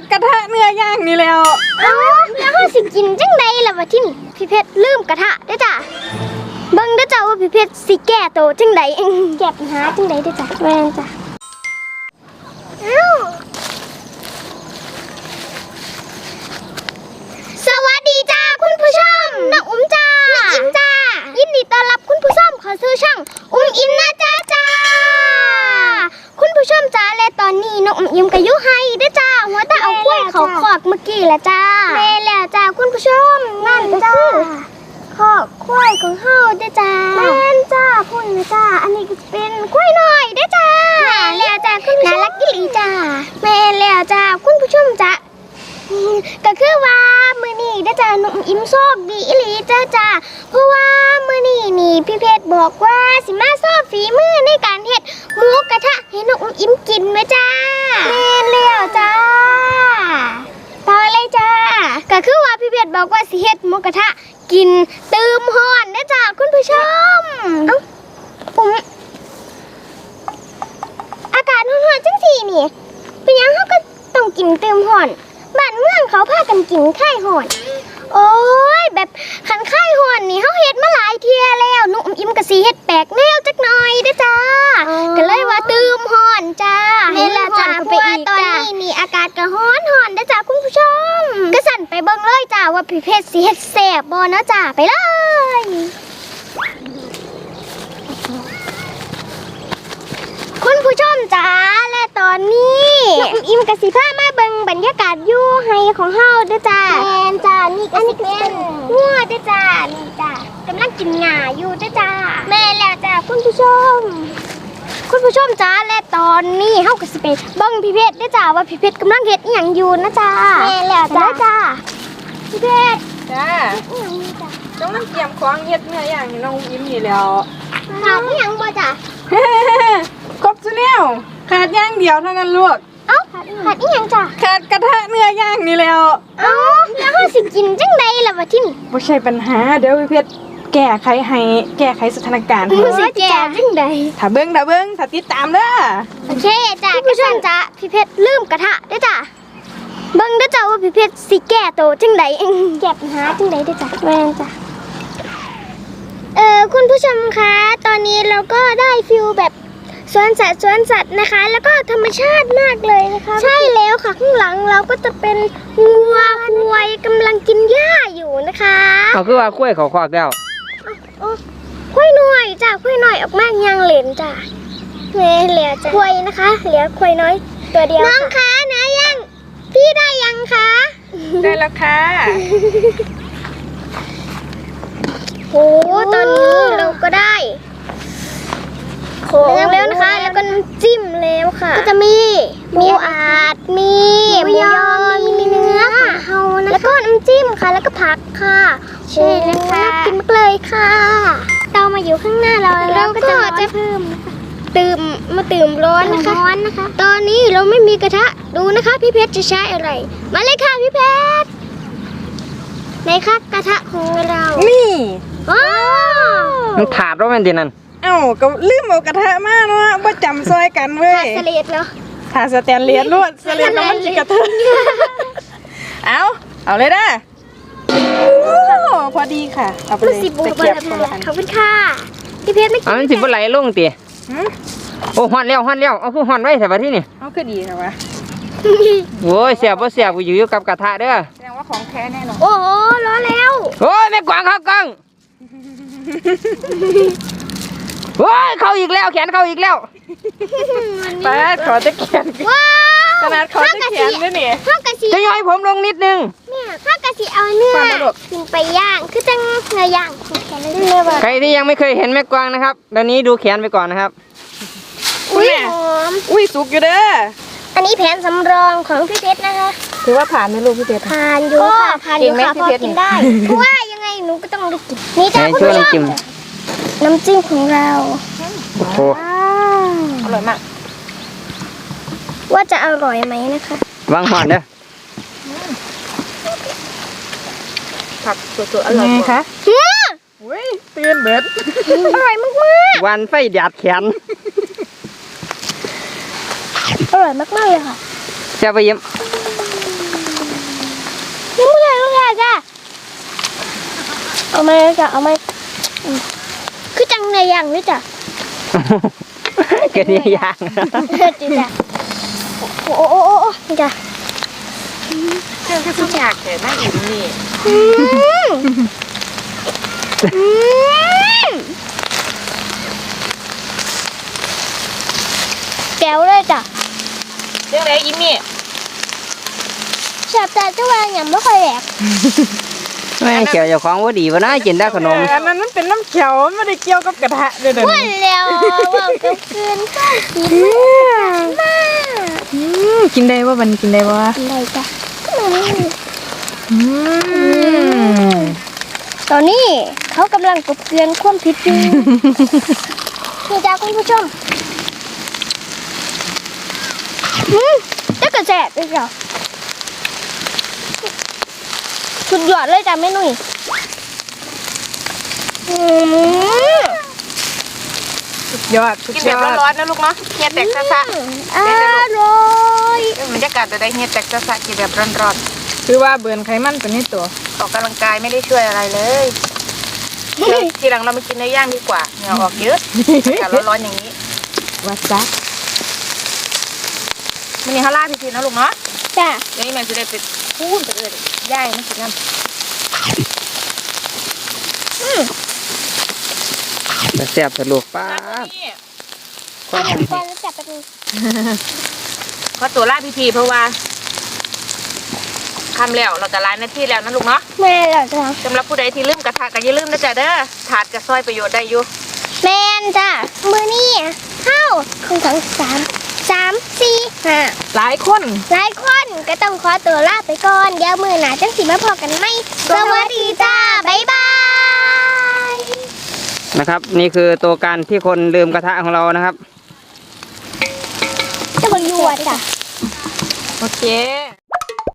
ดกระทะเนื้อย่างนี่แล้ว เอ้าแล้วเขาสิกินจังไดล่ะวะที่นี่พี่เพชรลืมกระทะเด้อจ้ะเบิ่งเด้อจ้ะว่าพี่เพชรสิแก้โตวจังไดเองแก้ปัญหาจังไดเด้อจ้ะแม่นจ้ะเอ้าสวัสดีจ้าคุณผู้ชมน้องอุ้มจ้าน้องอิมจ้า ยินดีต้อนรับคุณผู้ชมเขอซื้อช่องอุ้มอิมนะจ้าจ้า คุณผู้ช มจ้าและตอนนี้น้องอุ้มอิมกับยุไฮเด้จ้าหัวตาเอากล้วยเขาขอกเมื่อกี้แหละจ้าแม่แล้วจ้าคุณผู้ชมนั่นก็คือขอกกล้วยของเฮาด้จ้าแม่นจ้าคุณนะจ้าอันนี้ก็เป็นกล้วยหน่อยด้จ้าแม่แล้วจ้าคุณผู้ชมน่ารักกิลีจ้าแม่แล้วจ้าคุณผู้ชมจ้าก็คือว่า นี่ได้จ้าหนุ่มอิ่มโชคดีอีหลีจ้าจ้าเพราะว่ามือนี่นี่พี่เพชรบอกว่าสิมาโชอบฝีมือในการเฮ็ดหมูกระทะให้หนุ่มอิ่มกินไหมจ้าแม่นแล้วจ้าต่อเลยจ้าก็คือว่าพี่เพชรบอกว่าสิเฮ็ดหมูกระทะกินตืมห่อนนะจ้าคุณผู้ชมเอ้าผมอากาศร้อนๆจังสี่นี่เป็นหยังเขาก็ต้องกินเติมห่อน เมืองเขาพากันกินไข่ห่อน โอ้ยแบบขันไข่ห่อนนี่เขาเฮ็ดมาหลายเทียแล้วนุ่มอิ่มกะสีเฮ็ดแปลกแนวจักหน่อยเด้อจ้า ก็เลยว่าตืมห่อนจ้าแม่นแล้วจ้าเพราะว่าตอนนี้นี่อากาศก็ร้อนห่อนเด้อจ้าคุณผู้ชม ก็สั่นไปเบิ่งเลยจ้าว่าพี่เพชรสิเฮ็ดแซ่บบ่เนาะจ้าไปเลยคุณผู้ชมจ้าและตอนนี้ น้องอิมกับสิพามาเบิ่งบรรยากาศอยู่ไฮของเฮาเด้อจ้าแมนจ้านี่ก็สิเป็นงัวเด้อจ้านี่จ้ากำลังกินหญ้าอยู่เด้อจ้าแม่แล้วจ้าคุณผู้ชม คุณผู้ชมจ้าและตอนนี้เฮาก็สิไปเบิ่งพี่เพชรเด้อจ้าว่าพี่เพชรกำลังเฮ็ดอีหยังอยู่นะจ้าแม่แล้วจ้าจ้าพี่เพชรจ้าอีหยังอยู่จ้าต้องมันเตรียมของเฮ็ดเนื้อย่างให้น้องยิ้มนี่แล้วขาดอีหยังบ่จ้าครบซุแล้วขาดอย่างเดียวเท่านั้นลูก เอ้าขาดอีหยังจ้าขาดกระทะเนื้อย่างนี่แล้วเอ้าแล้วเฮาสิกินจังไดล่ะวะที่นี่บ่ใช่ปัญหา เดี๋ยวพี่เพชรแก้ไขให้แก้ไขสถานการณ์ให้มันสิแก่จังใดถ้าเบิ่งถ้าเบิ่งถ้าติดตามเด้อโอเคจ้ะกระชันจ้ะพี่เพชรลืมกระทะเด้วยจ้ะเบิ่งเด้อจ้ะว่าพี่เพชรสิแก้โตวจังใดเองแก้ปัญหาจังใดเด้อจ้ะแม่นจ้ะเออคุณผู้ชมคะ ตอนนี้เราก็ได้ฟิลแบบสวนสัตว์สวนสัตว์นะคะ แล้วก็ธรรมชาติมากเลยนะคะ ใช่แล้วค่ะข้างหลังเราก็จะเป็นงัวควายกำลังกินหญ้าอยู่นะคะ เขาคือว่าคุ้ยเขาควักแล้วโอ้คุยหน่อยจ้ะคุยหน่อยออกมายังเหลนจ้ะเฮ้เหลือจ้ะคุยนะคะ เหลือคุยน้อยตัวเดียวน้องคะนะยัง พี่ได้ยังคะ ได้แล้วค่ะโหตอนนี้เราก็ได้ของแล้วนะคะ แล้วก็น้ำจิ้มแล้วค่ะ ก็จะมีหมูอาดมีหมูยอมีมีเนื้อของเฮานะคะแล้วก็น้ำจิ้มค่ะ แล้วก็ผักค่ะ ใช่แล้วค่ะน่ากินมากเลยค่ะเตามาอยู่ข้างหน้าเราเราก็จะเพิ่มตื่มมาตื่มร้อนนะคะร้อนนะคะ ตอนนี้เราไม่มีกระทะดูนะคะ พี่เพชรจะใช้อะไร มาเลยค่ะพี่เพชรในคะกระทะของเรานี่ว้าวมันถาดว่ามันดีนั่นเอ้าก็ลืมเอากระทะมาเนาะบ่จำซอยกันเว้ยสเลดเนาะถ้าสแตนเลสลวดสแตนเลสแล้วมันสิกระเทยเอาเอาเลยนะโอ้ พอดีค่ะ เอาไปมันเลยสิบูตะบเกียบแบบคนนี้ละอันขอบคุณค่ะพี่เพชรไม่กิเอามันสิบ่ไหลลงตีหืมโอ้ฮอนแล้วฮอนแล้วเอาคือฮอนไว้แต่ว่าที่นี่เอาคือดีค่ะวะโอ้ยเสียบบ่เสียบกูอยู่อยู่กับกระทะเด้อแสดงว่าของแท้แน่นอนโอ้โหร้อนแล้วโอ้ยแม่กวางเข้ากล้องโอ้ยเข้าอีกแล้วแขนเข้าอีกแล้วป้าดขอตะเกียบว้าวขนาดขอตะเกียบด้วยนี่ข้าวกะสีจะย่อยผมลงนิดนึง เนี่ยข้าวกะสีเอาเนื้อความอร่อยขึ้นไปย่างคือจัง เนื้อย่างของแค่นั้นเลยว่ะใครที่ยังไม่เคยเห็นแม่กวางนะครับตอนนี้ดูแขนไปก่อนนะครับ อุ้ยหอม อุ้ยสุกอยู่เด้อ อันนี้แผนสำรองของพี่เพชรนะคะ ถือว่าผ่านไหมลูกพี่เพชรผ่านอยู่ค่ะผ่านอยู่กินไหมค่ะพี่พอเพชรกินนี่ได้เพราะว่ายังไงหนูก็ต้องได้กินนี่จ้าไหนคุณช่วยผู้ชน้ำจิ้มมน้ำจิ้มของเราโอ้โหอร่อยมาก ว่าจะอร่อยไหมนะคะวางหอนเด้อ ผักสดๆอร่อยไงคะอุ้ยเตื่นเบิดอร่อยมากๆวันไฟแดดแขนอร่อยมากๆเลยค่ะจะไปยิ้มยิ้มเลยลูกชายจ้ะเอาไหมจ้ะเอาไหมคือจังในอย่างนี่จ้ะเกินอย่างจิจ้ะโอ้โอ้โอ้จ้ะเจ้าคืออยากแต่น้าอิ่มนี่ แก้วเลยจ้ะเรื่องอะไรอิ่มนี่แซ่บแต่เจ้าว่าอย่างไม่ค่อยแหลกแม่เขียวเจ้าของว่าดีวะนะกินได้ขนมอันนั้นมันเป็นน้ำเขียวมันไม่ได้เกี่ยวกับกระทะเด้อเด้อพูดแล้วว่าก็คืนข้าวกินมากอืมกินได้ว่ามันกินได้ว่าอะไรจ้ะอืม ตอนนี้เขากำลังกบเกลือนความผิดอยู่ นี่จ้าคุณผู้ชมอืมจะกระแจกเลยจ้ะสุดยอดเลยจ้ะแม่นุ่ยอืมยอดกินแบบร้อนๆนะลูกเนาะเฮียแตกซะซะอร่อย บรรยากาศจะได้เฮียแตกซะซะกินแบบร้อนๆ คือว่าเบือนไขมันตัวนี้ตัวออกกำลังกายไม่ได้ช่วยอะไรเลยเดี๋ยวทีหลังเรามากินเนื้อย่างดีกว่าเหงื่อออกเยอะอากาศร้อนๆอย่างนี้วัดซักมันนี่เขาล่าพี่พีนะลูกเนาะจ้ะเดี๋ยวนี้แม่จะได้ไปพูดไปเลยย่ายมันกินน้ำแซ่บสลูกป้าบนี่ความหอมก่อนแล้วจับแป๊บนึงขอตัวล่าพี่พีเพราะว่า คำแล้วเราจะไลน์หน้าที่แล้วนะลูกเนาะแม่เหรอจ้ะสำหรับผู้ใดที่ลืมกระทะก็อย่าลืมนะจ๊ะเด้อถาดจะซอยประโยชน์ได้อยู่แมนจ้ะมือนี่เข้าครึ่งสองสามสามสี่ห้าหลายคน หลายคนก็ต้องขอตัวลาไปก่อนเดี๋ยวมือหนาจังสิมาพอกันไหมสวัสดีจ้าบ๊ายบายนะครับ นี่คือตัวการที่คนลืมกระทะของเรานะครับจะบังยวดจ้ะโอเค